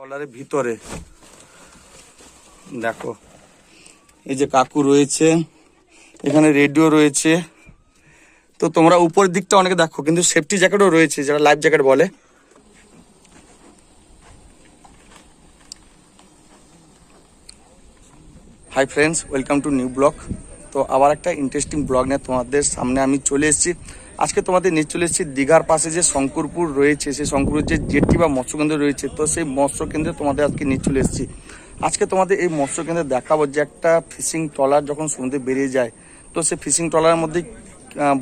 ট্রলারের ভিতরে। দেখো, এই যে কাকু রয়েছে, এখানে রেডিও রয়েছে। তো তোমরা উপরের দিকটা অনেকে দেখো, কিন্তু সেফটি জ্যাকেটও রয়েছে, যারা লাইফ জ্যাকেট বলে। Hi friends welcome to new blog তো আবার একটা ইন্টারেস্টিং ব্লগ নিয়ে তোমাদের সামনে আমি চলে এসেছি। আজকে তোমাদের নিয়ে চলে এসেছি দীঘার পাশে যে শঙ্করপুর রয়েছে, সেই শঙ্করপুর যে জেটি বা মৎস্যকেন্দ্র রয়েছে, তো সেই মৎস্যকেন্দ্রে তোমাদের আজকে নিয়ে চলে এসেছি। আজকে তোমাদের এই মৎস্যকেন্দ্রে দেখাবো যে একটা ফিশিং ট্রলার যখন সমুদ্রে বেরিয়ে যায়, তো সেই ফিশিং ট্রলারের মধ্যে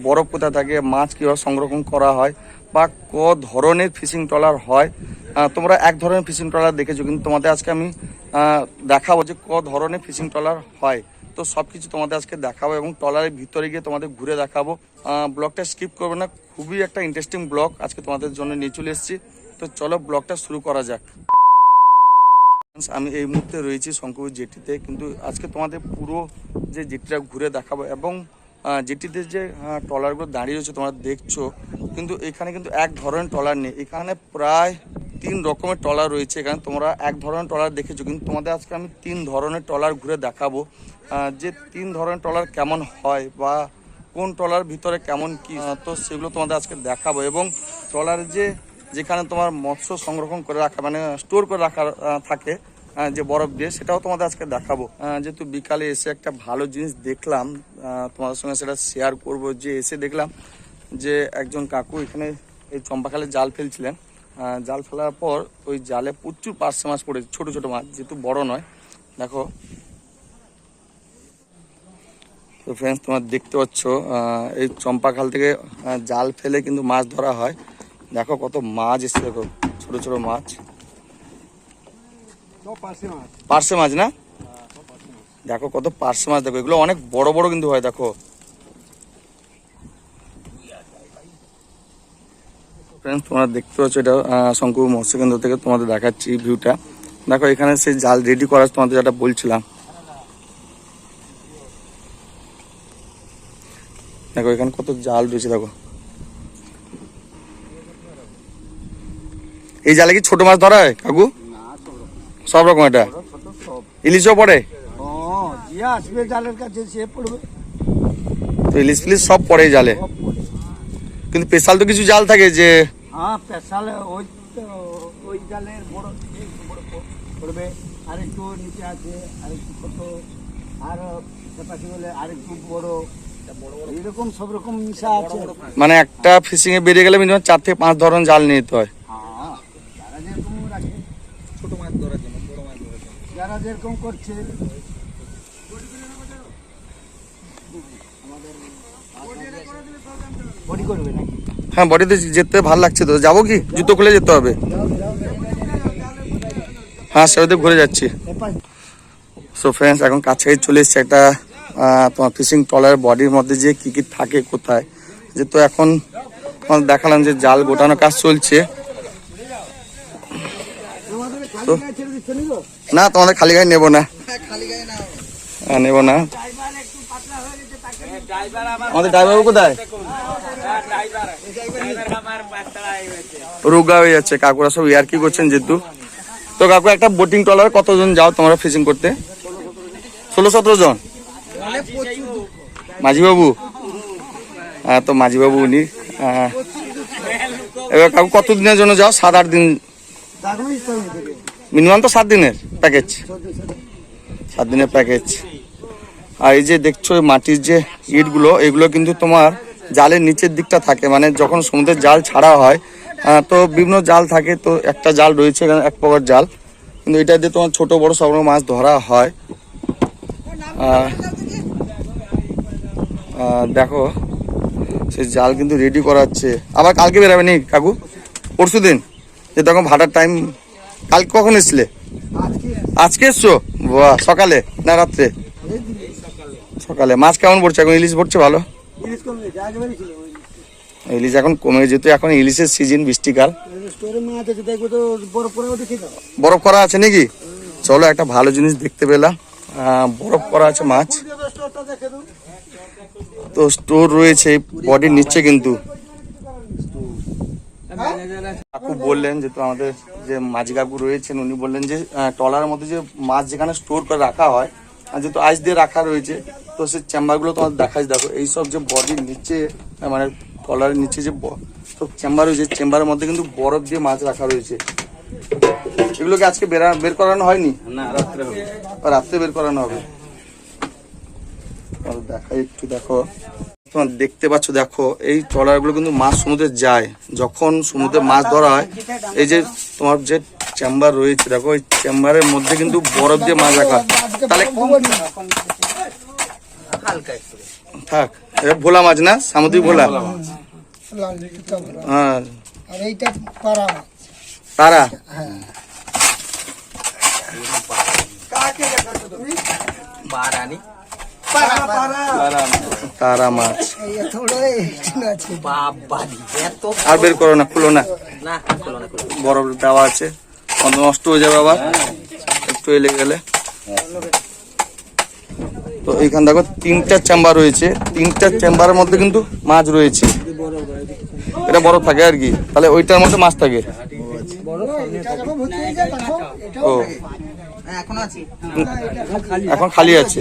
বরফ কোথায় থাকে, মাছ কীভাবে সংরক্ষণ করা হয় বা ক ধরনের ফিশিং ট্রলার হয় তোমরা এক ধরনের ফিশিং ট্রলার দেখেছ, কিন্তু তোমাদের আজকে আমি দেখাবো যে ক ধরনের ফিশিং ট্রলার হয়। তো সব কিছু তোমাদের আজকে দেখাবো এবং ট্রলারের ভিতরে গিয়ে তোমাদের ঘুরে দেখাবো। ব্লগটা স্কিপ করবে না। খুবই একটা ইন্টারেস্টিং ব্লগ। আজকে তোমাদের জন্য নিয়ে চলে এসেছি। তো চলো ব্লগটা শুরু করা যাক। আমি এই মুহূর্তে রয়েছি শঙ্করপুর জেটিতে। কিন্তু আজকে তোমাদের পুরো যে জেটিটা ঘুরে দেখাবো এবং জেটিতে যে ট্রলারগুলো দাঁড়িয়ে রয়েছে তোমরা দেখছ। কিন্তু এখানে কিন্তু এক ধরনের ট্রলার নেই। এখানে প্রায় তিন রকমের ট্রলার রয়েছে এখানে। তোমরা এক ধরনের ট্রলার দেখেছ, কিন্তু তোমাদের আজকে আমি তিন ধরনের ট্রলার ঘুরে দেখাবো। যে তিন ধরনের ট্রলার কেমন হয় বা কোন ট্রলার ভিতরে কেমন কি তো সেগুলো তোমাদের আজকে দেখাবো। এবং ট্রলার যে, যেখানে তোমার মৎস্য সংরক্ষণ করে রাখা মানে স্টোর করে রাখা থাকে যে বরফ দিয়ে, সেটাও তোমাদের আজকে দেখাবো। যেহেতু বিকালে এসে একটা ভালো জিনিস দেখলাম তোমাদের সঙ্গে সেটা শেয়ার করব। যে এসে দেখলাম যে একজন কাকু এখানে এই চম্পাখালে জাল ফেলছিলেন। জাল ফেলার পর ওই জালে প্রচুর পার্শে মাছ পড়েছে ছোট ছোট মাছ যেহেতু বড় নয়। দেখো। তো ফ্রেন্ডস তোমার দেখতে পাচ্ছ এই চম্পা চম্পাখাল থেকে জাল ফেলে কিন্তু মাছ ধরা হয়। দেখো কত মাছ এসছে দেখো ছোট ছোট মাছ। পার্শে মাছ। না? দেখো কত পার্শে মাছ দেখো এগুলো অনেক বড় বড় কিন্তু হয় দেখো। ফ্রেন্ডস তোমরা দেখতে পাচ্ছ এটা শঙ্কর মৎস্যকেন্দ্র থেকে তোমাদের দেখাচ্ছি ভিউটা দেখো এখানে সেই জাল রেডি করা তোমাদের যেটা বলছিলাম। দেখো এখানে কত জাল রয়েছে দেখো। এই জালে কি ছোট মাছ ধরা হয় কাকু? সব রকম এটা? ইলিশও পড়ে? ইলিশ ফিলিশ সব পড়ে জালে। কিন্তু স্পেশাল তো কিছু জাল থাকে যে হ্যাঁ পেশালে ওই তো ওই জালের বড় পড়বে। আরেকটু নিচে আছে আরেকটু ছোট আর সেপাশে বলে আরেকটু বড়। এরকম সব রকম মিশা আছে। মানে একটা ফিশিং এ বেরিয়ে গেলে মিনিমাম চার থেকে পাঁচ ধরনের জাল নিতে হয়। হ্যাঁ যারা যেরকম রাখে। ছোট মাছ ধরার জন্য বড় মাছ ধরার জন্য যারা যেরকম করছে বডি করবে নাকি হ্যাঁ বডিতে যেতে ভালো লাগছে তো। যাব কি? জুতো খুলে যেতে হবে। হ্যাঁ সেটাতে ঘুরে যাচ্ছি। সো ফ্রেন্ডস এখন কাছে চলে এসছে একটা তোমার ফিশিং ট্রলারের বডির মধ্যে যে কি কি থাকে কোথায়। যেহেতু এখন দেখালাম যে জাল গোটানো কাজ চলছে। দিচ্ছে নি তোমাদের খালি গায়ে নেব না। হ্যাঁ, নেব না। আমাদের ড্রাইভার। কোথায় রোগা হয়ে যাচ্ছে কাকুরা সব ইয়ার কি করছেন যেহেতু? তো কাকু একটা বোটিং ট্রলার কতজন যাও তোমরা ফিশিং করতে? ষোলো সতেরো জন? মাঝিবাবু? হ্যাঁ তো মাঝিবাবু উনি হ্যাঁ। এবার কাকু কত দিনের জন্য যাও? সাত আট দিন। মিনিমাম তো সাত দিনের প্যাকেজ। সাত দিনের প্যাকেজ। আর এই যে দেখছ মাটির যে ইটগুলো, এগুলো কিন্তু তোমার জালের নিচের দিকটা থাকে। মানে যখন সমুদ্রের জাল ছাড়া হয় তো বিভিন্ন জাল থাকে, তো একটা জাল রয়েছে এখানে, এক প্রকার জাল। কিন্তু এটা দিয়ে তোমার ছোট, বড় সব রকম মাছ ধরা হয়। দেখো, সেই জাল কিন্তু রেডি করা হচ্ছে আবার কালকে বেরাবে নি কাকু? পরশু দিন? যে তখন ভাটার টাইম কাল কখন এসছিলে আজকে এসছো? সকালে না রাত্রে? সকালে। মাছ কেমন পড়ছে? এখন ইলিশ পড়ছে ভালো? ইলিশ এখন কমে যেত এখন ইলিশের সিজন বৃষ্টিকাল। বরফ করা আছে নাকি? চলো একটা ভালো জিনিস দেখতে পেলাম। বরফ করা আছে মাছ। তো স্টোর রয়েছে বডির নিচে কিন্তু। কাকু বললেন যেহেতু আমাদের যে মাঝি কাকু রয়েছেন উনি বললেন যে আহ, ট্রলার মধ্যে যে মাছ যেখানে স্টোর করে রাখা হয় আর যেহেতু আইস দিয়ে রাখা রয়েছে তো সেই চেম্বারগুলো তোমার দেখাই দেখো এইসব যে বডির নিচে মানে ট্রলারের নিচে যে সব চেম্বার রয়েছে চেম্বারের মধ্যে কিন্তু বরফ দিয়ে মাছ রাখা রয়েছে। এগুলোকে আজকে বেরা বের করানো হয়নি? না রাত্রে হবে। রাত্রে বের করানো হবে। দেখাই একটু দেখো। তোমার দেখতে পাচ্ছ দেখো এই ট্রলারগুলো কিন্তু মাছ সমুদ্রে যায়। যখন সমুদ্রে মাছ ধরা হয় এই যে তোমার যে চেম্বার রয়েছে দেখো ওই চেম্বারের মধ্যে কিন্তু বরফ দিয়ে মাছ রাখা তাহলে হালকা একটু। থাক এটা ভোলা মাছ না? সামুদ্রিক ভোলা? ভালো। হ্যাঁ। আর এইটা পাড়া। তারা বারানি। তারা মাছ। এই এতগুলো এইখানে আছে। বাবা এত আর বের করো না খুলো না। না খোলো না বরফ দেওয়া আছে। নষ্ট হয়ে যাবে আবার। একটু এলে গেলে। তো এইখানে দেখো তিনটা চেম্বার রয়েছে। তিনটা চেম্বারের মধ্যে কিন্তু মাছ রয়েছে। এটা বরফ থাকে আর কি। তাহলে ওইটার মধ্যে মাছ থাকে। ও। এখন খালি আছে।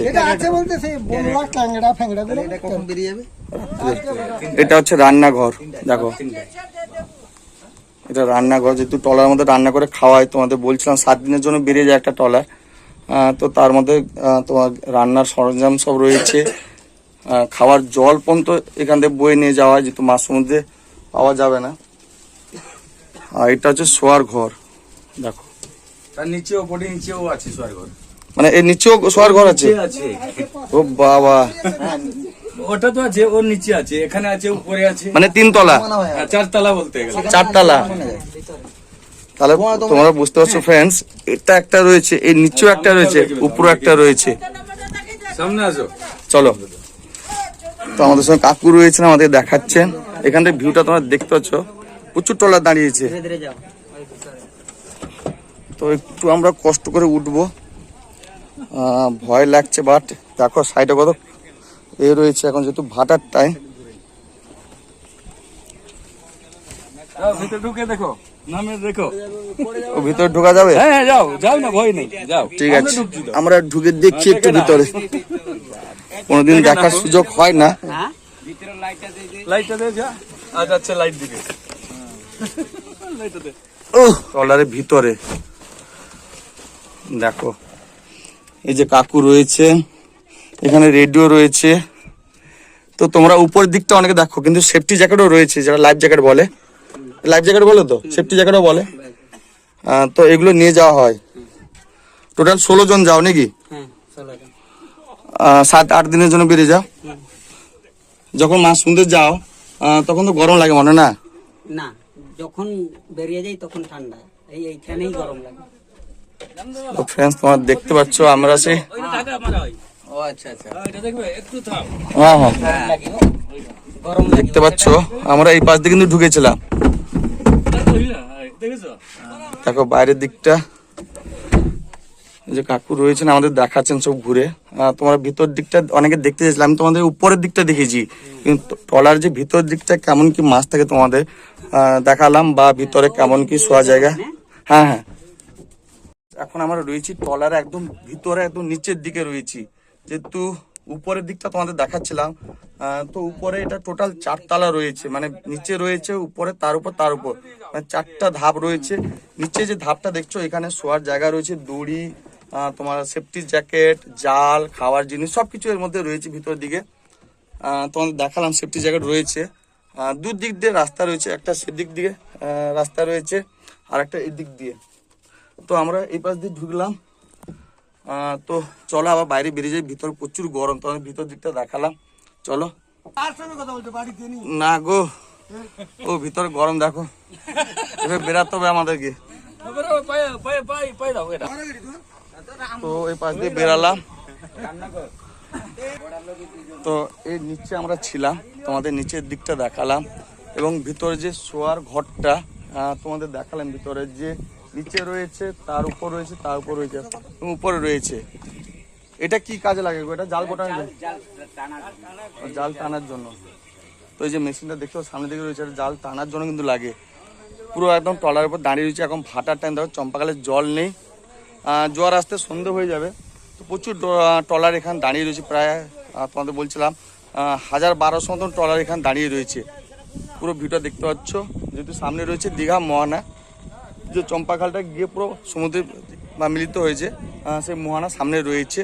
এটা হচ্ছে রান্নাঘর, দেখো। এটা রান্নাঘর, যেহেতু টলার মধ্যে রান্না করে খাওয়াই তোমাদের বলছিলাম সাত দিনের জন্য বেরিয়ে যায় একটা টলার। তো তার মধ্যে তোমার রান্নার সরঞ্জাম সব রয়েছে। খাওয়ার জল পর্যন্ত এখান থেকে বয়ে নিয়ে যাওয়া হয় যেহেতু মাছ সমুদ্রে পাওয়া যাবে না। আর এটা হচ্ছে শোয়ার ঘর দেখো। তার নিচেও বডি নিচেও আছে স্বর্গর মানে এর নিচেও শোয়ার ঘর আছে? আছে। ও বাবা। ওটা তো আছে ওর নিচে আছে এখানে আছে উপরে আছে। মানে তিনতলা? হ্যাঁ, চারতলা বলতে গেলে। চারতলা। তাহলে তোমরা বুঝতে পারছ ফ্রেন্ডস এটা একটা রয়েছে এর নিচেও একটা রয়েছে উপরে একটা রয়েছে। সামনে আসো। চলো। তো আমাদের সঙ্গে কাকু রয়েছেন আমাদের দেখাচ্ছেন। এখান থেকে ভিউটা তোমরা দেখতে পাচ্ছ প্রচুর টলার দাঁড়িয়েছে। ধীরে ধীরে যাও। তো একটু আমরা কষ্ট করে উঠবো। ভয় লাগছে বাট দেখো সাইডে কত এ রয়েছে এখন যেহেতু ভাটার টাইম ঢুকে দেখো। নামে দেখো। ও ভিতরে ঢোকা যাবে? হ্যাঁ হ্যাঁ, যাও যাও না ভয় নেই যাও। ঠিক আমরা আছে। আমরা ঢুকে দেখছি একটু ভিতরে। কোনোদিন দেখার সুযোগ হয় না। লাইটটা দে যা। আজ আচ্ছা লাইট দিবে লাইটটা দে। ও ট্রলারের ভিতরে। দেখো। এই যে কাকু রয়েছে এখানে রেডিও রয়েছে। তো তোমরা উপরের দিকটা অনেকে দেখো কিন্তু সেফটি জ্যাকেটও রয়েছে যারা লাইফ জ্যাকেট বলে। লাইফ জ্যাকেট বলে তো? সেফটি জ্যাকেটও বলে। তো এগুলো নিয়ে যাওয়া হয়। টোটাল ষোলো জন যাও নাকি? সাত আট দিনের জন্য বেরিয়ে যাও। যখন মাছ শুনতে যাও তখন তো গরম লাগে মনে না? না যখন বেরিয়ে যাই তখন ঠান্ডা। এই এইখানেই গরম লাগে। তো ফ্রেন্ডস তোমার দেখতে পাচ্ছ আমরা সে আচ্ছা আচ্ছা। হ্যাঁ, এটা দেখবে একটু থাম। হ্যাঁ হ্যাঁ। গরম দেখতে পাচ্ছ আমরা এই পাশ দিয়ে কিন্তু ঢুকেছিলাম। দেখো, বাইরের দিকটা। যে কাকু রয়েছেন, আমাদের দেখাচ্ছেন সব ঘুরে। তোমার ভিতর দিকটা অনেকে দেখতে চাইছিলাম তোমাদের উপরের দিকটা দেখেছি। কিন্তু ট্রলার যে ভিতর দিকটা কেমন কি মাছ থাকে তোমাদের দেখালাম, বা ভিতরে কেমন কি শোয়া জায়গা। হ্যাঁ হ্যাঁ। এখন আমরা রয়েছি ট্রলার একদম ভিতরে, একদম নিচের দিকে রয়েছি। যেহেতু উপরের দিকটা তোমাদের দেখাচ্ছিলাম। তো উপরে এটা টোটাল চারতলা রয়েছে। মানে নিচে রয়েছে, উপরে, তার উপর তার উপর। মানে চারটা ধাপ রয়েছে। নিচে যে ধাপটা দেখছ, এখানে শোয়ার জায়গা রয়েছে। দড়ি তোমার সেফটি জ্যাকেট জাল, খাওয়ার জিনিস সব কিছু এর মধ্যে রয়েছে ভিতরের দিকে। তোমাদের দেখালাম সেফটি জ্যাকেট রয়েছে। দু দিক দিয়ে রাস্তা রয়েছে, একটা সেদিক দিয়ে রাস্তা রয়েছে, আর একটা এদিক দিয়ে। তো আমরা এই পাশ দিয়ে ঢুকলাম। তো চলো আবার বাইরে বেরিয়ে যাই ভিতর প্রচুর গরম তোমাদের ভিতর দিকটা দেখালাম। চলো। না গো। ও ভিতর গরম দেখো। এবার বেরাতে হবে আমাদেরকে। তো এই পাশ দিয়ে বেরালাম তো এর নিচে আমরা ছিলাম তোমাদের নিচের দিকটা দেখালাম। এবং ভিতরে যে শোয়ার ঘরটা তোমাদের দেখালাম ভিতরে যে নিচে রয়েছে, তার উপর রয়েছে, তার উপর রয়েছে উপরে রয়েছে। এটা কি কাজে লাগে? এটা জাল জন্য? জাল টানার জন্য। তো এই যে মেশিনটা দেখছ সামনে দিকে রয়েছে, এটা জাল টানার জন্য কিন্তু লাগে। পুরো একদম টলার উপর দাঁড়িয়ে রয়েছে, এখন ভাটার টাইম দেখো, চম্পাকালে জল নেই। জোয়ার আসতে সন্ধে হয়ে যাবে। তো প্রচুর ট্রলার এখানে দাঁড়িয়ে রয়েছে প্রায় তোমাদের বলছিলাম হাজার বারোশো মতন ট্রলার এখানে দাঁড়িয়ে রয়েছে। পুরো ভিডিও দেখতে পাচ্ছ। যেহেতু সামনে রয়েছে দীঘা মোহনা যে চম্পাখালটা গিয়ে পুরো সমুদ্রে মিলিত হয়েছে সেই মোহানা সামনে রয়েছে।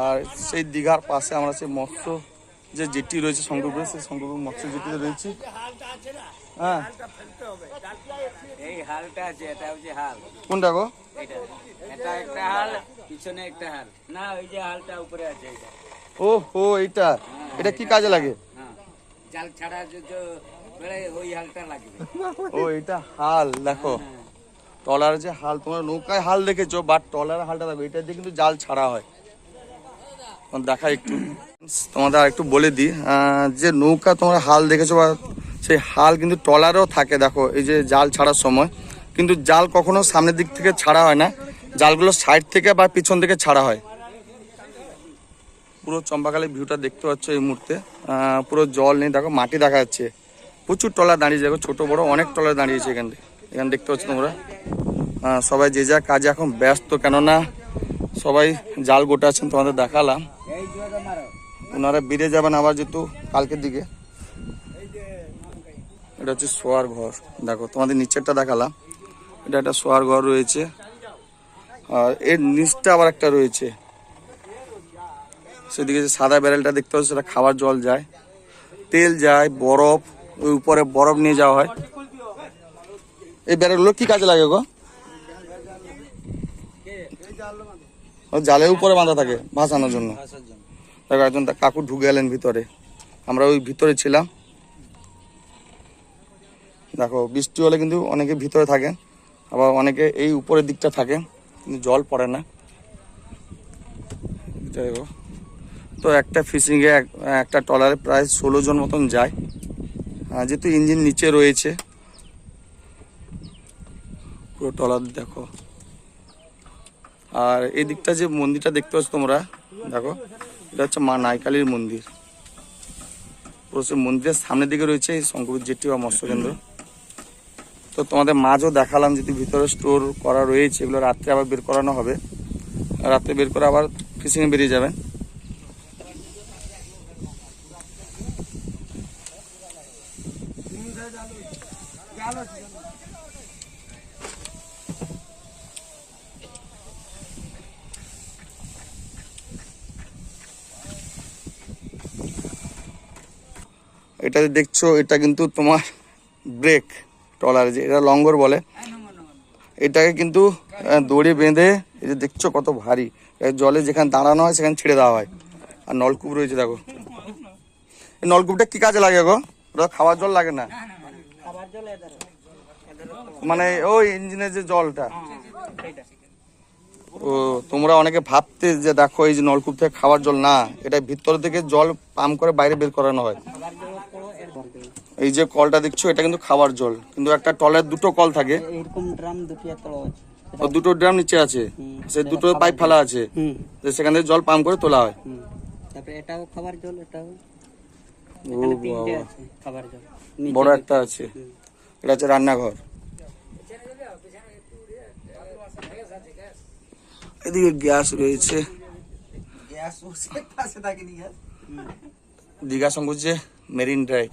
আর সেই দীঘার পাশে আমরা সেই মৎস্য যে জেটি রয়েছে শঙ্করপুরে সেই শঙ্করপুর মৎস্য জেটিতে রয়েছে। হ্যাঁ। কোনটা গো? ও হো এইটা এটা কি কাজে লাগে? হ্যাঁ। জাল ছাড়া যে যে বেড়ে ওই হালটা লাগবে। ও এটা হাল দেখো। টলার যে হাল, তোমরা নৌকায় হাল দেখেছ বাট টলার হালটা দেখো, এটা দিয়ে কিন্তু জাল ছাড়া হয়। দেখা একটু। তোমাদের আর একটু বলে দিই যে নৌকা তোমরা হাল দেখেছ বা সেই হাল কিন্তু টলারেও থাকে, দেখো, এই যে জাল ছাড়ার সময়। কিন্তু জাল কখনো সামনের দিক থেকে ছাড়া হয় না, জালগুলো সাইড থেকে বা পিছন থেকে ছাড়া হয়। পুরো চম্পাকালের ভিউটা দেখতে পাচ্ছ এই মুহূর্তে পুরো জল নেই, দেখো, মাটি দেখা যাচ্ছে। প্রচুর টলার দাঁড়িয়েছে দেখো, ছোট বড় অনেক টলার দাঁড়িয়েছে এখান থেকে। এখানে দেখতে পাচ্ছ তোমরা। সবাই যে যা কাজে এখন ব্যস্ত, কেননা সবাই জাল গোটাচ্ছেন তোমাদের দেখালাম। ওনারা বেরিয়ে যাবেন আবার যেহেতু কালকের দিকে। এটা হচ্ছে শোয়ার ঘর। দেখো, তোমাদের নিচেরটা দেখালাম। এটা একটা শোয়ার ঘর রয়েছে। আর এর নিচটা আবার একটা রয়েছে। সেদিকে যে সাদা ব্যারেলটা দেখতে পাচ্ছ, সেটা খাবার জল যায়। তেল যায়, বরফ, ওই উপরে বরফ নিয়ে যাওয়া হয়। এই ব্যারেলগুলো কি কাজে লাগে গো? জালের উপরে বাঁধা থাকে, ভাসানোর জন্য। দেখো, একজন কাকু ঢুকে গেলেন ভিতরে। আমরা ওই ভিতরে ছিলাম। দেখো, বৃষ্টি হলে কিন্তু অনেকে ভিতরে থাকে, আবার অনেকে এই উপরের দিকটা থাকে, কিন্তু জল পড়ে না। তো একটা ফিশিংয়ে একটা ট্রলারে প্রায় ষোলো জন মতন যায়। যেহেতু ইঞ্জিন নিচে রয়েছে পুরো ট্রলার দেখো। আর এই দিকটা যে মন্দিরটা দেখতে পাচ্ছ তোমরা, দেখো, এটা হচ্ছে মা নাইকালির মন্দির। পুরো সেই মন্দিরের সামনের দিকে রয়েছে এই শঙ্কর জেটি বা মৎস্য কেন্দ্র তো তোমাদের মাছও দেখালাম যদি ভিতরে স্টোর করা রয়েছে, এগুলো রাত্রে আবার বের করানো হবে। রাত্রে বের করে আবার ফিশিংয়ে বেরিয়ে যাবেন এটা দেখছ, এটা কিন্তু তোমার ব্রেক ট্রলার যে, এটা লঙ্গর বলে। এটাকে কিন্তু দড়ি বেঁধে, এই যে দেখছ কত ভারী। জলে যেখানে দাঁড়ানো হয়, সেখানে ছেড়ে দেওয়া হয়। আর নলকূপ রয়েছে, দেখো। এই নলকূপটা কি কাজে লাগে গো? ওটা খাওয়ার জল লাগে না? মানে ওই ইঞ্জিনের যে জলটা। ও, তোমরা অনেকে ভাবতে যে দেখো, এই যে নলকূপ থেকে খাওয়ার জল না, এটা ভিতর থেকে জল পাম্প করে বাইরে বের করানো হয়। এই যে কলটা দেখছ এটা কিন্তু খাবার জল। কিন্তু একটা টলের দুটো কল থাকে। এইরকম ড্রাম দুটি এত আছে। ও দুটো ড্রাম নিচে আছে। সে দুটো পাইপ ফেলা আছে। হুম। তো সেখান থেকে জল পাম্প করে তোলা হয়। তারপরে এটাও খাবার জল এটাও। ও এখানে তিনটে বাবা। আছে খাবার জল। বড় একটা আছে। এটা হচ্ছে রান্নাঘর। এদিকে গ্যাস রয়েছে। দীঘা সঙ্গুর যে মেরিন ড্রাইভ।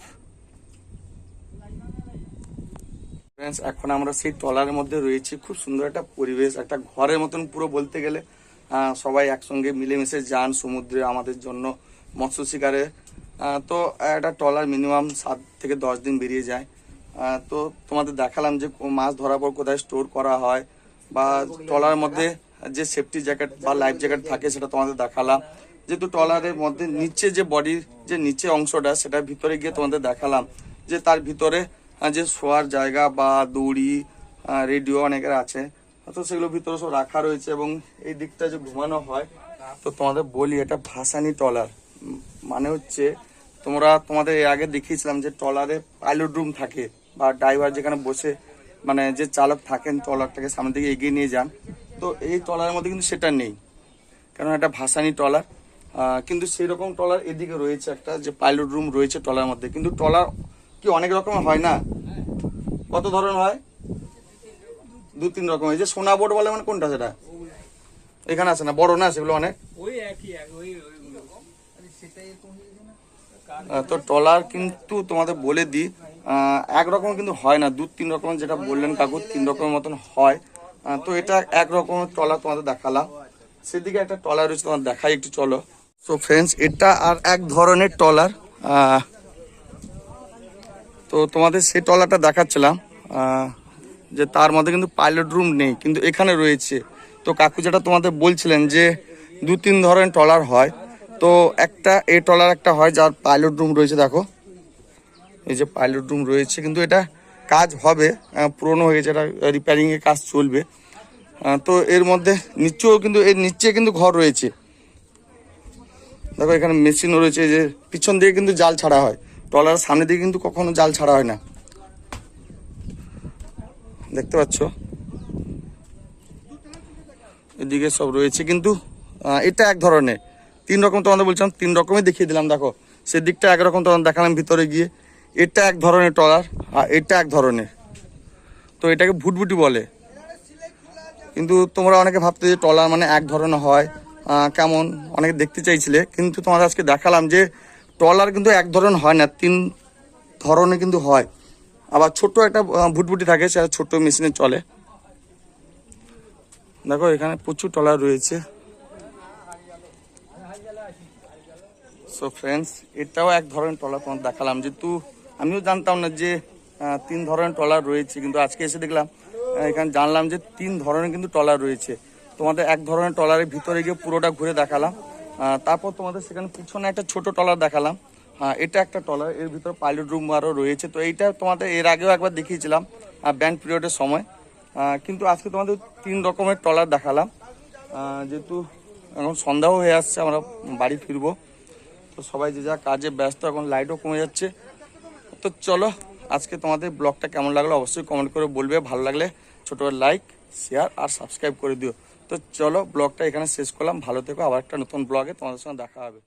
এখন আমরা সেই ট্রলারের মধ্যে রয়েছি। খুব সুন্দর একটা পরিবেশ, একটা ঘরের মতন পুরো বলতে গেলে। সবাই একসঙ্গে মিলেমিশে যান সমুদ্রে আমাদের জন্য মৎস্য শিকারে। তো একটা ট্রলার মিনিমাম সাত থেকে দশ দিন বেরিয়ে যায়। তো তোমাদের দেখালাম যে মাছ ধরার পর কোথায় স্টোর করা হয় বা ট্রলারের মধ্যে যে সেফটি জ্যাকেট বা লাইফ জ্যাকেট থাকে সেটা তোমাদের দেখালাম। যেহেতু ট্রলারের মধ্যে নিচে যে বডির যে নিচে অংশটা সেটা ভিতরে গিয়ে তোমাদের দেখালাম যে তার ভিতরে যে শোয়ার জায়গা বা দড়ি রেডিও অনেকের আছে। তো সেগুলো ভিতরে সব রাখা রয়েছে এবং এই দিকটা যে ঘুমানো হয় তো তোমাদের বলি এটা ভাসানি ট্রলার। উম, মানে হচ্ছে তোমরা তোমাদের এর আগে দেখিয়েছিলাম যে ট্রলারে পাইলট রুম থাকে বা ড্রাইভার যেখানে বসে মানে যে চালক থাকেন ট্রলারটাকে সামনের দিকে এগিয়ে নিয়ে যান। তো এই ট্রলারের মধ্যে কিন্তু সেটা নেই কারণ এটা ভাসানি ট্রলার। কিন্তু সেই রকম ট্রলার এদিকে রয়েছে একটা যে পাইলট রুম রয়েছে ট্রলার মধ্যে। কিন্তু ট্রলার কি অনেক রকম হয় না? কত ধরনের হয়? দু তিন রকম এই যে সোনা বোর্ড বলে মানে কোনটা সেটা? এখানে আছে না? বড় না সেগুলো অনেক? তো ট্রলার কিন্তু তোমাদের বলে দিই একরকম কিন্তু হয় না। দু তিন রকমের যেটা বললেন কাকু তিন রকমের মতন হয়। তো এটা এক রকমের ট্রলার তোমাদের দেখালাম। সেদিকে একটা ট্রলার রয়েছে তোমার দেখাই একটু চলো। সো ফ্রেন্ডস এটা আর এক ধরনের ট্রলার। তো তোমাদের সেই ট্রলারটা দেখাচ্ছিলাম যে তার মধ্যে কিন্তু পাইলট রুম নেই, কিন্তু এখানে রয়েছে। তো কাকু যেটা তোমাদের বলছিলেন যে দু তিন ধরনের ট্রলার হয়, তো একটা এ ট্রলার একটা হয় যার পাইলট রুম রয়েছে, দেখো। এই যে পাইলট রুম রয়েছে, কিন্তু এটা কাজ হবে পুরনো হয়ে গেছে, এটা রিপেয়ারিংয়ের কাজ চলবে। তো এর মধ্যে নিচেও কিন্তু, এর নিচে কিন্তু ঘর রয়েছে। দেখো, এখানে মেশিনও রয়েছে যে পিছন দিকে কিন্তু জাল ছাড়া হয়। ট্রলারের সামনে দিকে কিন্তু কখনো জাল ছাড়া হয় না। দেখতে পাচ্ছ? এদিকে সব রয়েছে কিন্তু এটা এক ধরনের। তিন রকম তোমাদের বলছিলাম, তিন রকমই দেখিয়ে দিলাম, দেখো। সেদিকটা একরকম তোমাদের দেখালাম ভিতরে গিয়ে। এটা এক ধরনের ট্রলার, আর এটা এক ধরনের। তো এটাকে ভুটভুটি বলে। কিন্তু তোমরা অনেকে ভাবতে যে ট্রলার মানে এক ধরনের হয় কেমন? অনেকে দেখতে চাইছিলে, কিন্তু তোমাদের আজকে দেখালাম যে ট্রলার কিন্তু এক ধরনের হয় না, তিন ধরনের কিন্তু হয়। আবার ছোট একটা ভুটভুটি থাকে, সেটা ছোট মেশিনে চলে। দেখো, এখানে প্রচুর ট্রলার রয়েছে। সো ফ্রেন্ডস এটাও এক ধরনের ট্রলার তোমার দেখালাম। যেহেতু আমিও জানতাম না যে তিন ধরনের ট্রলার রয়েছে, কিন্তু আজকে এসে দেখলাম এখানে জানলাম যে তিন ধরনের কিন্তু ট্রলার রয়েছে। তোমাদের এক ধরনের ট্রলারের ভিতরে গিয়ে পুরোটা ঘুরে দেখালাম। তারপর তোমাদের সেখানে পিছনে একটা ছোট ট্রলার দেখালাম। আহ, এটা একটা ট্রলার এর ভিতরে পাইলট রুম আরও রয়েছে। তো এইটা তোমাদের এর আগেও একবার দেখিয়েছিলাম ব্যান্ড পিরিয়ডের সময়। কিন্তু আজকে তোমাদের তিন রকমের ট্রলার দেখালাম। যেহেতু এখন সন্ধ্যাও হয়ে আসছে আমরা বাড়ি ফিরবো। তো সবাই যে যা কাজে ব্যস্ত এখন লাইটও কমে যাচ্ছে। তো চলো আজকে তোমাদের ব্লগটা কেমন লাগল অবশ্যই কমেন্ট করে বলবে। ভালো লাগলে ছোট লাইক শেয়ার আর সাবস্ক্রাইব করে দিও। তো চলো ব্লগটা এখানে শেষ করলাম। ভালো থেকো, আবার একটা নতুন ব্লগে তোমাদের সঙ্গে দেখা হবে।